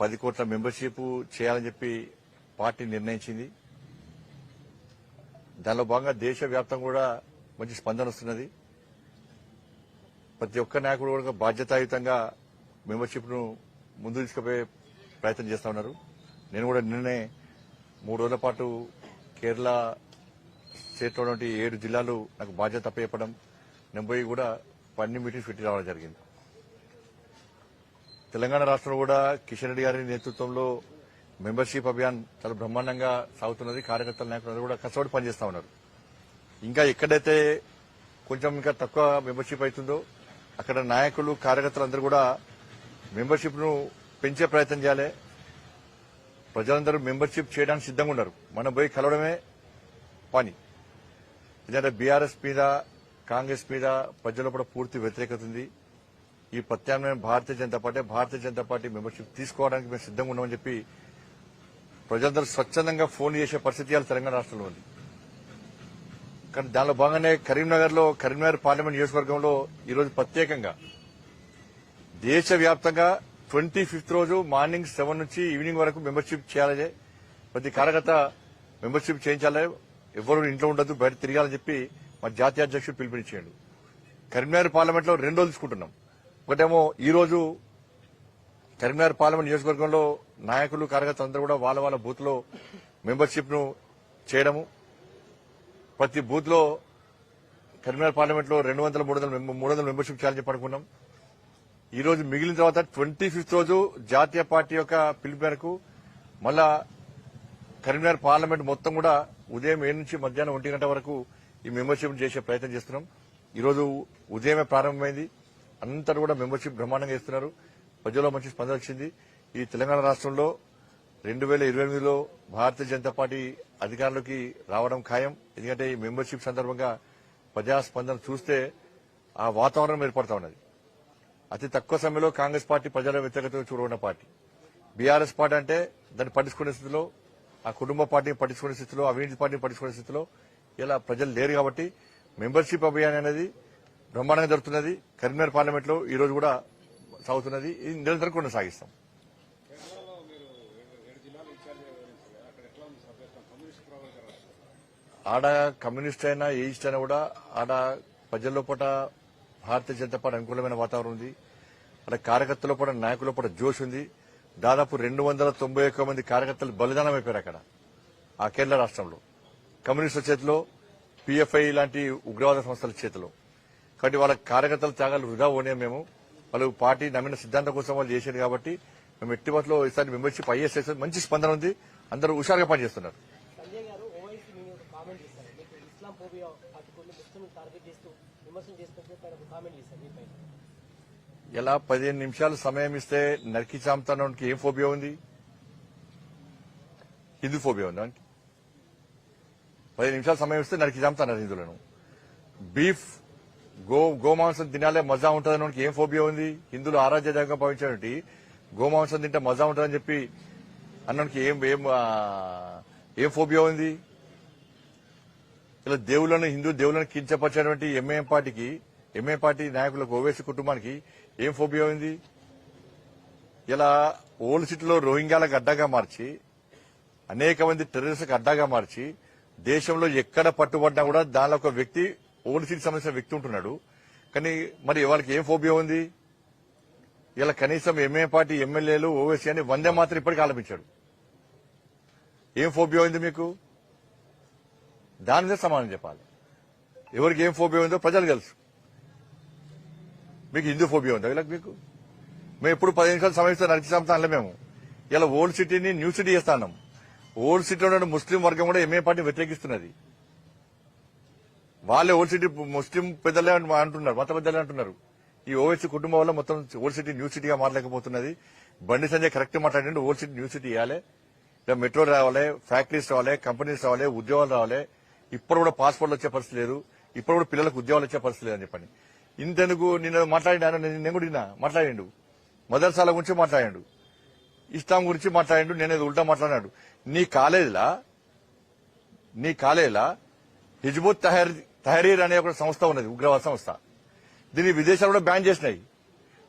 పది కోట్ల మెంబర్షిప్ చేయాలని చెప్పి పార్టీ నిర్ణయించింది. దానిలో భాగంగా దేశవ్యాప్తంగా కూడా మంచి స్పందన వస్తున్నది. ప్రతి ఒక్క నాయకుడు కూడా బాధ్యతాయుతంగా మెంబర్షిప్ను ముందు తీసుకుపోయే ప్రయత్నం చేస్తా ఉన్నారు. నేను కూడా నిన్ననే మూడు రోజుల పాటు కేరళ స్టేట్లో ఏడు జిల్లాలు నాకు బాధ్యత అప్పచెప్పడం నేను పోయి కూడా అన్ని మీటింగ్స్ పెట్టి రావడం జరిగింది. తెలంగాణ రాష్ట్రంలో కూడా కిషన్ రెడ్డి గారి నేతృత్వంలో మెంబర్షిప్ అభియాన్ చాలా బ్రహ్మాండంగా సాగుతున్నది. కార్యకర్తల నాయకులు అందరూ కూడా కష్టపడి పనిచేస్తా ఉన్నారు. ఇంకా ఎక్కడైతే కొంచెం ఇంకా తక్కువ మెంబర్షిప్ అవుతుందో అక్కడ నాయకులు కార్యకర్తలు అందరూ కూడా మెంబర్షిప్ను పెంచే ప్రయత్నం చేయాలి. ప్రజలందరూ మెంబర్షిప్ చేయడానికి సిద్ధంగా ఉన్నారు. మనం పోయి కలవడమే పని. ఎందుకంటే బీఆర్ఎస్ మీద కాంగ్రెస్ మీద ప్రజల్లో కూడా పూర్తి వ్యతిరేకత ఉంది. ఈ ప్రత్యామ్నాయం Bharatiya Janata party Bharatiya Janata party membership తీసుకోవడానికి మేము సిద్ధంగా ఉన్నామని చెప్పి ప్రజలందరూ స్వచ్ఛందంగా ఫోన్ చేసే పరిస్థితి తెలంగాణ రాష్ట్రంలో ఉంది. కానీ దానిలో భాగంగానే కరీంనగర్లో కరీంనగర్ పార్లమెంట్ నియోజకవర్గంలో ఈరోజు ప్రత్యేకంగా దేశవ్యాప్తంగా ట్వంటీ ఫిఫ్త్ రోజు మార్నింగ్ సెవెన్ నుంచి ఈవినింగ్ వరకు మెంబర్షిప్ చేయాలి ప్రతి కార్యకర్త మెంబర్షిప్ చేయించాలి ఎవరు ఇంట్లో ఉండదు బయట తిరగాలని చెప్పి మా జాతీయ అధ్యక్షుడు పిలుపునిచ్చాడు. కరీంనగర్ పార్లమెంట్లో రెండు రోజులు తీసుకుంటున్నాం. ఒకటేమో ఈరోజు కరీంనగర్ పార్లమెంట్ నియోజకవర్గంలో నాయకులు కార్యకర్తలు అందరూ కూడా వాళ్ళ వాళ్ళ బూత్లో మెంబర్షిప్ను చేయడము. ప్రతి బూత్లో కరీంనగర్ పార్లమెంట్లో రెండు వందల మూడు వందల మూడు వందల మెంబర్షిప్ చేయాలని చెప్పి అనుకున్నాం ఈ రోజు మిగిలిన తర్వాత ట్వంటీ ఫిఫ్త్ రోజు జాతీయ పార్టీ యొక్క పిలుపు మేరకు మళ్ళా కరీంనగర్ పార్లమెంట్ మొత్తం కూడా ఉదయం ఏడు నుంచి మధ్యాహ్నం ఒంటి గంట వరకు ఈ మెంబర్షిప్ చేసే ప్రయత్నం చేస్తున్నాం. ఈరోజు ఉదయమే ప్రారంభమైంది. అంతటా కూడా మెంబర్షిప్ బ్రహ్మాండంగా ఇస్తున్నారు ప్రజల్లో మంచి స్పందన వచ్చింది. ఈ తెలంగాణ రాష్ట్రంలో రెండు వేల ఇరవై ఎనిమిదిలో భారతీయ జనతా పార్టీ అధికారంలోకి రావడం ఖాయం. ఎందుకంటే ఈ మెంబర్షిప్ సందర్భంగా ప్రజాస్పందన చూస్తే ఆ వాతావరణం ఏర్పడతా ఉన్నది. అతి తక్కువ సమయంలో కాంగ్రెస్ పార్టీ ప్రజల వ్యతిరేకత చూడబడిన పార్టీ. బీఆర్ఎస్ పార్టీ అంటే దాన్ని పట్టించుకునే స్థితిలో ఆ కుటుంబ పార్టీని పట్టించుకునే స్థితిలో అవినీతి పార్టీని పట్టించుకునే స్థితిలో ఇలా ప్రజలు లేరు కాబట్టి మెంబర్షిప్ అభియాన్ అనేది బ్రహ్మాండంగా జరుగుతున్నది కరీంనగర్ పార్లమెంట్లో ఈ రోజు కూడా సాగుతున్నది. ఇది నిరంతరం కొనసాగిస్తాం. ఆడ కమ్యూనిస్ట్ అయినా ఏ అయినా కూడా ఆడ ప్రజల్లో పూట భారతీయ జనతా పార్టీ అనుకూలమైన వాతావరణం ఉంది. అక్కడ కార్యకర్తల పూట నాయకుల పూట జోష్ ఉంది. దాదాపు రెండు వందల తొంభై ఒక్క మంది కార్యకర్తలు బలిదానం అయిపోయారు అక్కడ ఆ కేరళ రాష్ట్రంలో. కమ్యూనిస్టుల చేతిలో పిఎఫ్ఐ లాంటి ఉగ్రవాద సంస్థల చేతిలో. కాబట్టి వాళ్ళ కార్యకర్తల త్యాగాలు వృధా పోనే మేము. వాళ్ళు పార్టీ నమ్మిన సిద్ధాంతం కోసం వాళ్ళు చేశారు కాబట్టి మేము ఎట్టి బస్సులో ఈసారి మెంబర్షిప్ ఐఎస్ఎస్ మంచి స్పందన ఉంది. అందరూ హుషారుగా పనిచేస్తున్నారు. ఎలా పదిహేను నిమిషాలు సమయం ఇస్తే నరికి చాంపుతానికి ఏం ఫోబియా ఉంది? హిందూ ఫోబియా ఉంది పదిహేను నిమిషాలు సమయం ఇస్తే నరికి చాంపుతున్నారు హిందువులను. బీఫ్ గో గోమాంసం తినాలే మజా ఉంటుందని ఏం ఫోబియా ఉంది? హిందువులు ఆరాధ్య దైవంగా గోమాంసం తింటే మజా ఉంటుందని చెప్పి అన్నానికి ఏం ఏం ఏం ఫోబియా ఉంది? ఇలా దేవులను హిందూ దేవులను కించపరిచినటువంటి ఎంఏఎం పార్టీకి ఎంఏ పార్టీ నాయకులకు ఓవేసీ కుటుంబానికి ఏం ఫోబియా ఉంది? ఇలా ఓల్డ్ సిటీలో రోహింగ్యాలకు అడ్డాగా మార్చి అనేక మంది టెర్రరిస్టులకు అడ్డాగా మార్చి దేశంలో ఎక్కడ పట్టుబడినా కూడా దానిలో ఒక వ్యక్తి ఓల్డ్ సిటీ సంబంధించిన వ్యక్తి ఉంటున్నాడు. కానీ మరి వాళ్ళకి ఏం ఫోబియా ఉంది? ఇలా కనీసం ఎంఏ పార్టీ ఎమ్మెల్యేలు ఓవైసీ అని వందే మాత్రం ఇప్పటికీ ఆలపించాడు. ఏం ఫోబియా ఉంది మీకు? దాని మీద సమాధానం చెప్పాలి. ఎవరికి ఏం ఫోబియా ఉందో ప్రజలు తెలుసు. మీకు హిందూ ఫోబియా ఉందా ఇలా మీకు? మేము ఎప్పుడు పది నిమిషాలు సమయంతో నడిచి చంపుతానులే మేము. ఇలా ఓల్డ్ సిటీని న్యూ సిటీ చేస్తాం ఓల్డ్ సిటీలో ఉన్న ముస్లిం వర్గం కూడా ఎంఏ పార్టీని వ్యతిరేకిస్తున్నది. వాళ్ళే ఓల్సిటీ సిటీ ముస్లిం పెద్దలే అంటున్నారు మత పెద్దలే అంటున్నారు. ఈ ఓవైసీ కుటుంబం వల్ల మొత్తం ఓల్డ్ సిటీ న్యూ సిటీగా మారలేకపోతున్నది. బండి సంజయ్ కరెక్ట్ మాట్లాడండి ఓల్డ్ సిటీ న్యూ సిటీ ఇవ్వాలి ఇలా మెట్రో రావాలి ఫ్యాక్టరీస్ రావాలి కంపెనీస్ రావాలి ఉద్యోగాలు రావాలి. ఇప్పుడు కూడా పాస్పోర్ట్లు వచ్చే పరిస్థితి లేదు. ఇప్పుడు కూడా పిల్లలకు ఉద్యోగాలు వచ్చే పరిస్థితి లేదని చెప్పండి ఇంతెందుకు నిన్న మాట్లాడినా నేను నేను కూడా విన్నా మాట్లాడిండు. మదర్సాల గురించి మాట్లాడాడు. ఇస్లాం గురించి మాట్లాడిండు నేను ఏదో ఉల్టా మాట్లాడినాడు. నీ కాలేజీలా? నీ కాలేజీలా? హిజ్బుత్ తహర్ తహరీర్ అనే ఒక సంస్థ ఉన్నది ఉగ్రవాద సంస్థ. దీన్ని విదేశాలు కూడా బ్యాన్ చేసినాయి.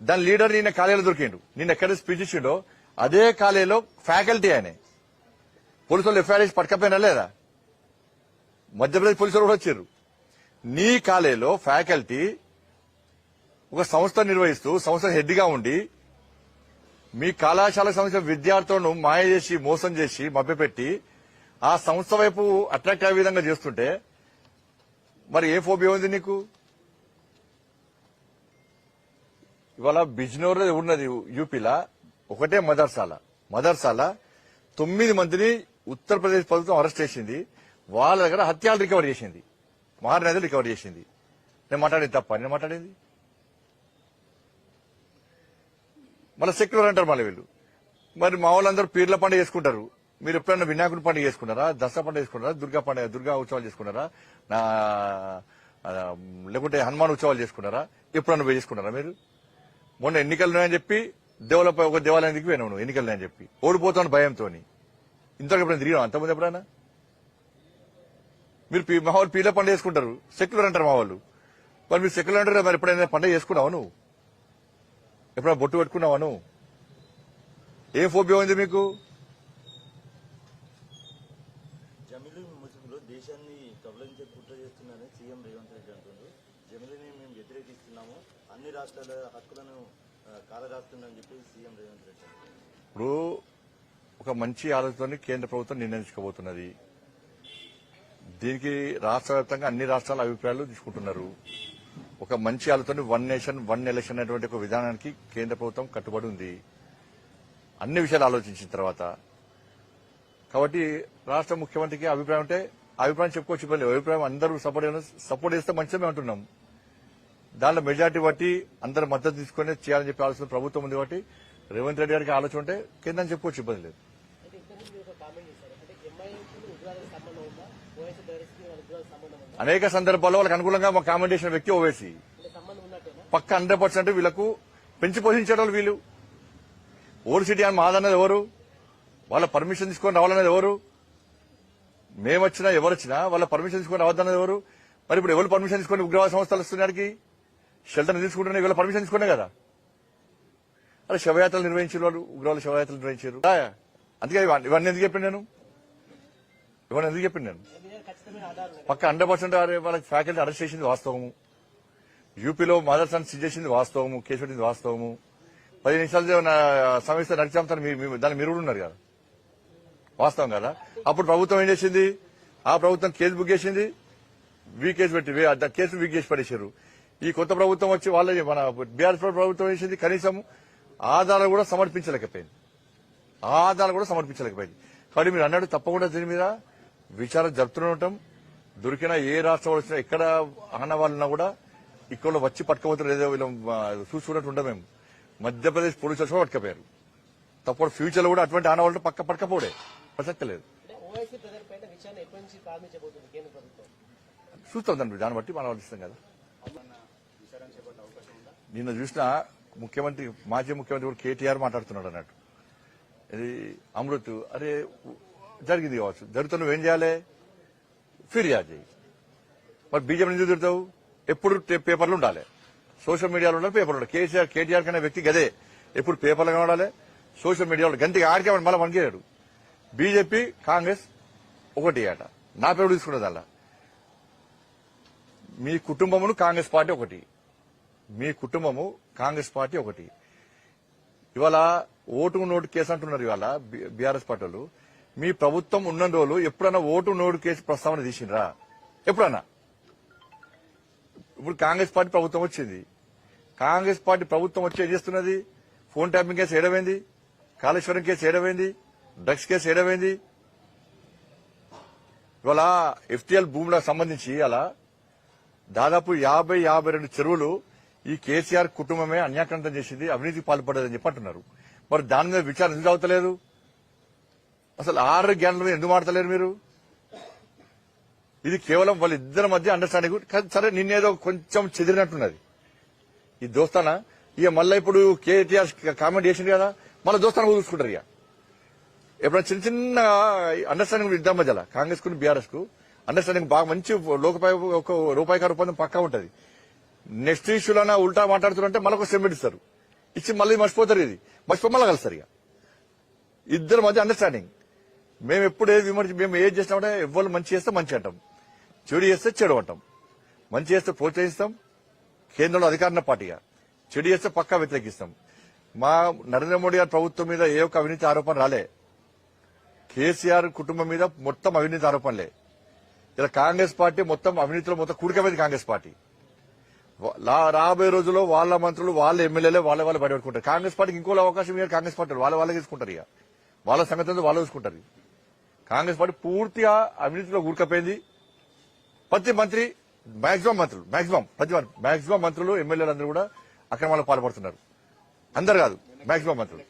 దాని లీడర్ నిన్న కాలేజీలో దొరికిండు. నిన్న ఎక్కడ స్పీచ్ ఇచ్చిండో అదే కాలేజీలో ఫ్యాకల్టీ ఆయన. పోలీసు వాళ్ళు ఎఫ్ఐఆర్ చేసి లేదా? మధ్యప్రదేశ్ పోలీసులు కూడా వచ్చారు. నీ కాలేజీలో ఫ్యాకల్టీ ఒక సంస్థ నిర్వహిస్తూ సంస్థ హెడ్గా ఉండి మీ కళాశాలకు సంబంధించిన విద్యార్థులను మాయ చేసి మోసం చేసి మభ్యపెట్టి ఆ సంస్థ వైపు అట్రాక్ట్ అయ్యే విధంగా చేస్తుంటే మరి ఏ ఫోబియా ఉంది నీకు? ఇవాళ బిజ్నోర్ ఉన్నది యూపీలా ఒకటే మదర్సాల. మదర్సాల తొమ్మిది మందిని ఉత్తరప్రదేశ్ ప్రభుత్వం అరెస్ట్ చేసింది. వాళ్ళ దగ్గర హత్యాలు రికవర్ చేసింది. మహారాజు రికవర్ చేసింది. నేను మాట్లాడేది తప్ప నేను మాట్లాడేది? మళ్ళీ సెక్యులర్ అంటారు మళ్ళీ వీళ్ళు. మరి మా వాళ్ళందరూ పీర్ల పండుగ చేసుకుంటారు. మీరు ఎప్పుడన్నా వినాయకుడి పండుగ చేసుకున్నారా? దసరా పండుగ చేసుకున్నారా? దుర్గా పండుగ దుర్గా ఉత్సవాలు చేసుకున్నారా? నా లేకుంటే హనుమాన్ ఉత్సవాలు చేసుకున్నారా? ఎప్పుడన్నా పోయి చేసుకున్నారా మీరు? మొన్న ఎన్నికలు ఉన్నాయని చెప్పి దేవులపై ఒక దేవాలయానికి పోయినావు నువ్వు ఎన్నికలు ఉన్నాయని చెప్పి. ఓడిపోతాను భయంతో ఇంతకు ఎప్పుడైనా తిరిగినావు? అంతకుముందు ఎప్పుడైనా? మీరు పీ- మా వాళ్ళు పీల పండుగ చేసుకుంటారు. సెక్యులర్ అంటారు మా వాళ్ళు. మరి మీరు సెక్యులర్ అంటారు మరి ఎప్పుడైనా పండుగ చేసుకున్నావా నువ్వు? ఎప్పుడైనా బొట్టు పెట్టుకున్నావా నువ్వు? ఏం ఫోబియా ఉంది మీకు జమిలి ముసుగులో దేశాన్ని కబలించే కుట్ర చేస్తున్నారని సీఎం రేవంత్ రెడ్డి అంటుండ్రు జమిలిని మేము వ్యతిరేకిస్తున్నాము అన్ని రాష్ట్రాల హక్కులను కాలరాస్తుందని చెప్పి సీఎం రేవంత్ రెడ్డి ఇప్పుడు ఒక మంచి ఆలోచనని కేంద్ర ప్రభుత్వం నిర్ణయించుకోబోతున్నది. దీనికి రాష్ట్ర వ్యాప్తంగా అన్ని రాష్ట్రాల అభిప్రాయాలు తీసుకుంటున్నారు. ఒక మంచి ఆలోచన వన్ నేషన్ వన్ ఎలక్షన్ అనేటువంటి ఒక విధానానికి కేంద్ర ప్రభుత్వం కట్టుబడి ఉంది. అన్ని విషయాలు ఆలోచించిన తర్వాత. కాబట్టి రాష్ట్ర ముఖ్యమంత్రికి అభిప్రాయం ఉంటే అభిప్రాయం చెప్పుకోవచ్చు అభిప్రాయం అందరూ సపోర్ట్ సపోర్ట్ చేస్తే మంచిగా అంటున్నాం. దానిలో మెజార్టీ బట్టి అందరు మద్దతు తీసుకుని చేయాలని చెప్పి ఆలోచన ప్రభుత్వం ఉంది కాబట్టి రేవంత్ రెడ్డి గారికి ఆలోచన ఉంటే కేంద్రం చెప్పుకోవచ్చు ఇబ్బంది లేదు. అనేక సందర్భాల్లో వాళ్ళకి అనుకూలంగా మా కామెంట్ చేసిన వ్యక్తి ఓవేసి ఉన్నట్టేనా? పక్క హండ్రెడ్ పర్సెంట్ వీళ్ళకు పెంచి పోషించడం వీళ్ళు. ఓల్డ్ సిటీ అని మాదన్నది ఎవరు? వాళ్ళ పర్మిషన్ తీసుకొని రావాలన్నది ఎవరు? మేము వచ్చినా ఎవరు వచ్చినా వాళ్ళ పర్మిషన్ తీసుకొని రావద్దన్నది ఎవరు? మరి ఇప్పుడు ఎవరు పర్మిషన్ తీసుకొని ఉగ్రవాద సంస్థలు వస్తున్నాడికి షెల్టర్ తీసుకుంటేనే వీళ్ళ పర్మిషన్ తీసుకునే కదా. అలా శవయాత్రలు నిర్వహించారు వాళ్ళు ఉగ్రవాళ్ళు శవయాత్రలు నిర్వహించారు. అందుకే ఇవన్నీ ఇవన్నీ ఎందుకు చెప్పాను నేను? ఇవన్నీ ఎందుకు చెప్పాను నేను? పక్క హండ్రెడ్ పర్సెంట్ వాళ్ళకి ఫ్యాకల్టీ అరెస్ట్ చేసింది వాస్తవము. యూపీలో మదర్సన్ సీజ్ చేసింది వాస్తవము కేసు పెట్టింది వాస్తవము. పది నిమిషాలు సమస్య నడిచామని దాన్ని మీరు కూడా ఉన్నారు కదా. వాస్తవం కదా. అప్పుడు ప్రభుత్వం ఏం చేసింది? ఆ ప్రభుత్వం కేసు బుక్ చేసింది. వీ కేసు పెట్టి కేసు వీక్ చేసి పడేశారు. ఈ కొత్త ప్రభుత్వం వచ్చి వాళ్ళ మన బీఆర్ఎస్ ప్రభుత్వం ఏం చేసింది కనీసం ఆధారాలు కూడా సమర్పించలేకపోయింది. ఆధారాలు కూడా సమర్పించలేకపోయింది. కాబట్టి మీరు అన్నట్టు తప్పకుండా దీని మీద విచారణ జరుపుతూనే ఉంటాం. దొరికిన ఏ రాష్ట్రం వచ్చినా ఎక్కడ ఆనవాళ్ళు ఉన్నా కూడా ఇక్కడ వచ్చి పట్టుకోబోతున్నారు ఏదో వీళ్ళు ఆ, చూసి చూడట్టు ఉంటాం మేము. మధ్యప్రదేశ్ పోలీసులు కూడా పట్టుకపోయారు. తప్పుడు ఫ్యూచర్లో కూడా అటువంటి ఆనవాళ్ళు పక్క పట్టుకపోడే ప్రసక్తి లేదు. చూస్తాం దాన్ని దాన్ని బట్టి మనం ఆలోచిస్తాం కదా విచారణ చేపట్టే అవకాశం ఉందా నిన్న చూసిన ముఖ్యమంత్రి మాజీ ముఖ్యమంత్రి కూడా కేటీఆర్ మాట్లాడుతున్నాడు అన్నట్టు. ఇది అమృత్ అరే జరిగింది కావచ్చు. జరుగుతున్న నువ్వేం చేయాలి? ఫిర్యాదు చేయి. మరి బీజేపీ ఎందుకు తిడతావు? ఎప్పుడు పేపర్లు ఉండాలి. సోషల్ మీడియాలో ఉండాలి పేపర్లు ఉండాలి. కేసీఆర్ కేటీఆర్ కనే వ్యక్తి గదే. ఎప్పుడు పేపర్లు ఉండాలి? సోషల్ మీడియాలో గంటకి ఆడికే మళ్ళీ వణికేయడు బీజేపీ కాంగ్రెస్ ఒకటి ఆట. నా పేరు తీసుకున్నది అలా మీ కుటుంబమును కాంగ్రెస్ పార్టీ ఒకటి. మీ కుటుంబము కాంగ్రెస్ పార్టీ ఒకటి. ఇవాళ ఓటు నోటు కేసు అంటున్నారు ఇవాళ బీఆర్ఎస్ పార్టీలు. మీ ప్రభుత్వం ఉన్న రోజులు ఎప్పుడైనా ఓటు నోటు కేసు ప్రస్తావన తీసిండ్రా? ఎప్పుడన్నా? ఇప్పుడు కాంగ్రెస్ పార్టీ ప్రభుత్వం వచ్చింది. కాంగ్రెస్ పార్టీ ప్రభుత్వం వచ్చి ఏం చేస్తున్నది? ఫోన్ ట్యాపింగ్ కేసు ఏడమైంది కాళేశ్వరం కేసు ఏడమైంది డ్రగ్స్ కేసు ఏడమైంది ఇవాళ ఎఫ్టీఎల్ భూములకు సంబంధించి అలా దాదాపు యాభై యాభై రెండు చెరువులు ఈ కేసీఆర్ కుటుంబమే అన్యాక్రాంతం చేసింది అవినీతికి పాల్పడదని చెప్పి అంటున్నారు. మరి దాని మీద విచారణ ఎందుకు అవుతలేదు? అసలు ఆరు గ్యాన్ల మీద ఎందుకు మాడతలేరు మీరు? ఇది కేవలం వాళ్ళిద్దరి మధ్య అండర్స్టాండింగ్ సరే నిన్నేదో కొంచెం చెదిరినట్టున్నది. ఈ దోస్తాన ఇక మళ్ళీ ఇప్పుడు కేటీఆర్ కామెంట్ చేసింది కదా మళ్ళీ దోస్తాన చూసుకుంటారు ఇక. ఎప్పుడైనా చిన్న చిన్న అండర్స్టాండింగ్ ఇద్దరి మధ్యలో. కాంగ్రెస్కు బీఆర్ఎస్కు అండర్స్టాండింగ్ బాగా మంచి లోకపాయ ఒక రూపాయి ఒప్పందం పక్కా ఉంటుంది. నెక్స్ట్ ఇష్యూలోనా ఉల్టా మాట్లాడుతుంటే మళ్ళీ ఒక స్టెమ్ ఇస్తారు. ఇచ్చి మళ్ళీ మర్చిపోతారు ఇది. మర్చిపో మళ్ళీ కలుస్తారు ఇక. ఇద్దరు మధ్య అండర్స్టాండింగ్ మేము ఎప్పుడు ఏది విమర్శ మేము ఏది చేసినామంటే ఎవరు మంచి చేస్తే మంచి అంటాం. చెడు చేస్తే చెడు అంటాం. మంచి చేస్తే ప్రోత్సహిస్తాం. కేంద్రంలో అధికార పార్టీగా చెడు చేస్తే పక్కా వ్యతిరేకిస్తాం. మా నరేంద్ర మోడీ గారి ప్రభుత్వం మీద ఏ ఒక్క అవినీతి ఆరోపణ రాలే. కేసీఆర్ కుటుంబం మీద మొత్తం అవినీతి ఆరోపణలే. ఇలా కాంగ్రెస్ పార్టీ మొత్తం అవినీతిలో మొత్తం కూడికమైంది కాంగ్రెస్ పార్టీ. రాబోయే రోజుల్లో వాళ్ళ మంత్రులు వాళ్ళ ఎమ్మెల్యేలే వాళ్ళ వాళ్ళు బయటపెట్టుకుంటారు కాంగ్రెస్ పార్టీకి ఇంకో అవకాశం ఇవ్వరు కాంగ్రెస్ పార్టీ వాళ్ళ వాళ్ళే తీసుకుంటారు ఇక. వాళ్ళ సంగతి వాళ్ళు చూసుకుంటారు కాంగ్రెస్ పార్టీ పూర్తిగా అవినీతిలో కూరుకపోయింది. ప్రతి మంత్రి మాక్సిమం మంత్రులు మాక్సిమం ప్రతి మాక్సిమం మంత్రులు ఎమ్మెల్యేలు అందరూ కూడా అక్రమాలకు పాల్పడుతున్నారు. అందరు కాదు మాక్సిమం మంత్రులు.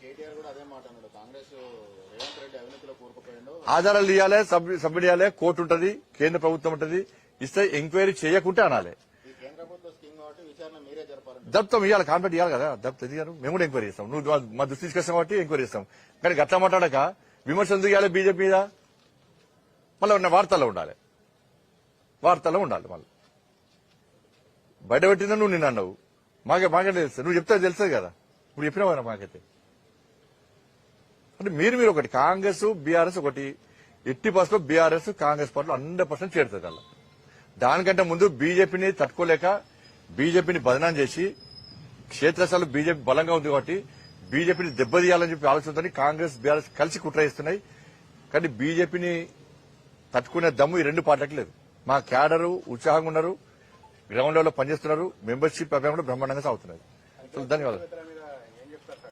ఆధారాలు ఇవ్వాలి సబ్మిట్ ఇవ్వాలి కోర్టు ఉంటది కేంద్ర ప్రభుత్వం ఉంటది. ఇస్తే ఎంక్వైరీ చేయకుంటే అనాలి ఈ కేంద్ర ప్రభుత్వ స్కీమ్ కాబట్టి విచారణ మీరే జరపాలంటే దప్తం ఇవ్వాలి కాన్ఫెక్ట్ ఇవ్వాలి కదా. దప్తం ఎదిగారు మేము కూడా ఎంక్వైరీ చేస్తాం. నువ్వు మా- దృష్టి తీసుకొస్తాం కాబట్టి ఎంక్వైరీ చేస్తాం. కానీ గట్లా మాట్లాడక విమర్శ ఎందుకు ఇవ్వాలి బీజేపీ మీద? మళ్ళీ ఉన్న వార్తల్లో ఉండాలి. వార్తల్లో ఉండాలి మళ్ళీ. బయట పెట్టినా నువ్వు నిన్న అన్నావు. మాకే మాకే తెలుసు. నువ్వు చెప్తే తెలుస్తుంది కదా. ఇప్పుడు చెప్పినావు మాకైతే. అంటే మీరు మీరు ఒకటి కాంగ్రెస్ బీఆర్ఎస్ ఒకటి ఎట్టి బస్సులో బీఆర్ఎస్ కాంగ్రెస్ పార్టీలో హండ్రెడ్ పర్సెంట్ చేరుతుంది అలా. దానికంటే ముందు బీజేపీని తట్టుకోలేక బీజేపీని బదనాం చేసి క్షేత్రస్థాయిలో బీజేపీ బలంగా ఉంది కాబట్టి బీజేపీని దెబ్బతీయాలని చెప్పి ఆలోచనతో కాంగ్రెస్ బీఆర్ఎస్ కలిసి కుట్ర చేస్తున్నాయి కానీ బీజేపీని తట్టుకునే దమ్ము ఈ రెండు పార్టీలకు లేదు. మా క్యాడరు ఉత్సాహంగా ఉన్నారు. గ్రౌండ్ లెవెల్లో పనిచేస్తున్నారు. మెంబర్షిప్ అభియాన్ కూడా బ్రహ్మాండంగా సాగుతున్నారు ధన్యవాదాలు.